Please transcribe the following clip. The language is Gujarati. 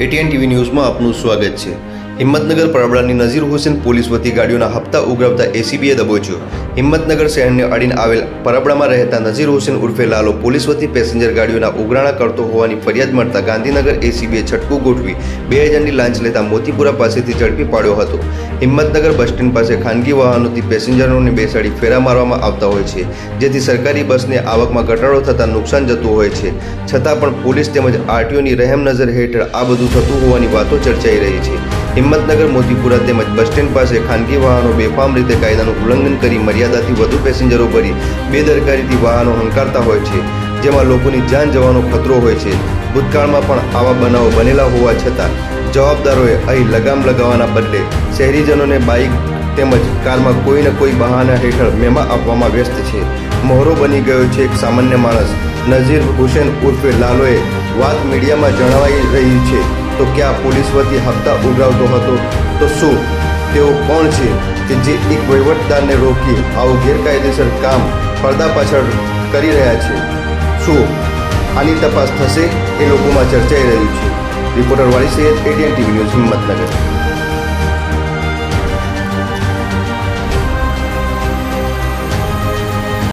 એટીએન ટીવી ન્યૂઝમાં આપનું સ્વાગત છે. હિંમતનગર પરબડાની નઝીર હુસેન પોલીસ વતી ગાડીઓના હપ્તા ઉઘરાવતા એસીબીએ દબોચ્યો. હિંમતનગર શહેરને અડીને આવેલ પરબડામાં રહેતા નઝીર હુસેન ઉર્ફે લાલો પોલીસ વતી પેસેન્જર ગાડીઓના ઉઘરાણા કરતો હોવાની ફરિયાદ મળતા ગાંધીનગર એસીબીએ છટકું ગોઠવી બે હજારની લાંચ લેતા મોતીપુરા પાસેથી ઝડપી પાડ્યો હતો. હિંમતનગર બસ સ્ટેન્ડ પાસે ખાનગી વાહનોથી પેસેન્જરોને બેસાડી ફેરા મારવામાં આવતા હોય છે, જેથી સરકારી બસને આવકમાં ઘટાડો થતાં નુકસાન જતું હોય છે. છતાં પણ પોલીસ તેમજ આરટીઓની રહેમ નજર હેઠળ આ બધું થતું હોવાની વાતો ચર્ચાઈ રહી છે. હિંમતનગર, મોતીપુરા તેમજ બસ સ્ટેન્ડ પાસે ખાનગી વાહનો બેફામ રીતે કાયદાનું ઉલ્લંઘન કરી મર્યાદાથી વધુ પેસેન્જરો ભરી બેદરકારીથી વાહનો હંકારતા હોય છે, જેમાં લોકોની જાન જવાનો ખતરો હોય છે. ભૂતકાળમાં પણ આવા બનાવો બનેલા હોવા છતાં, જવાબદારોએ અહીં લગામ લગાવવાના બદલે શહેરીજનોને બાઇક તેમજ કારમાં કોઈને કોઈ બહાના હેઠળ મેમા આપવામાં વ્યસ્ત છે. મોહરો બની ગયો છે એક સામાન્ય માણસ, નઝીર હુસેન ઉર્ફે લાલોએ વાત મીડિયામાં જણાવાઈ રહી છે. તો ક્યાં પોલીસ વતી હપ્તા ઉઘરાવતો હતો. તો શું? તેઓ કોણ છે? કે જે એક વહીવટદારને રોકી આવું ગેરકાયદેસર કામ પડદા પાછળ કરી રહ્યા છે? શું? આની તપાસ થશે એ લોકોમાં ચર્ચાઈ રહ્યું છે. Reporter Vali Sayed ATN TV news Himmatnagar.